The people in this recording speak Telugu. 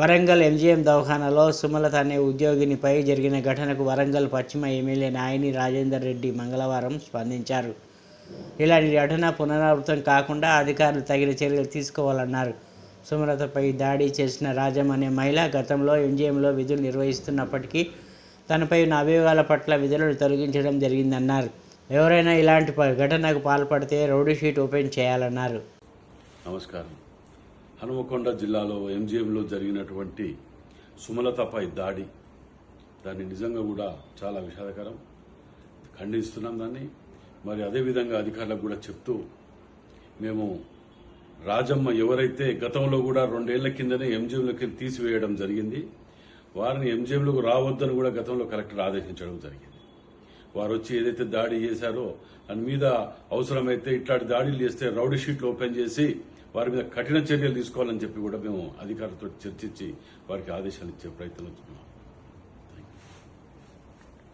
వరంగల్ ఎంజీఎం దవాఖానలో సుమలత అనే ఉద్యోగినిపై జరిగిన ఘటనకు వరంగల్ పశ్చిమ ఎమ్మెల్యే నాయని రాజేందర్ రెడ్డి మంగళవారం స్పందించారు. ఇలాంటి ఘటన పునరావృతం కాకుండా అధికారులు తగిన చర్యలు తీసుకోవాలన్నారు. సుమలతపై దాడి చేసిన రాజం అనే మహిళ గతంలో ఎంజీఎంలో విధులు నిర్వహిస్తున్నప్పటికీ తనపై ఉన్న అభియోగాల పట్ల విధులను తొలగించడం జరిగిందన్నారు. ఎవరైనా ఇలాంటి ప- ఘటనకు పాల్పడితే రౌడీ షీట్ ఓపెన్ చేయాలన్నారు. నమస్కారం. హనుమకొండ జిల్లాలో ఎంజీఎంలో జరిగినటువంటి సుమలతపై దాడి. దాన్ని నిజంగా కూడా చాలా విషాదకరం. ఖండిస్తున్నాం దాన్ని. మరి అదేవిధంగా అధికారులకు కూడా చెప్తూ మేము రాజమ్మ ఎవరైతే గతంలో కూడా రెండేళ్ళ కిందనే ఎంజీఎంలోకి తీసివేయడం జరిగింది వారిని ఎంజీఎంలోకి రావద్దని కూడా గతంలో కలెక్టర్ ఆదేశించడం జరిగింది. వారు వచ్చి ఏదైతే దాడి చేశారో దాని మీద అవసరమైతే ఇట్లాంటి దాడులు చేస్తే రౌడీ షీట్లు ఓపెన్ చేసి వారి మీద కఠిన చర్యలు తీసుకోవాలని చెప్పి కూడా మేము అధికారులతో చర్చించి వారికి ఆదేశాలు ఇచ్చే ప్రయత్నం చేస్తున్నాం.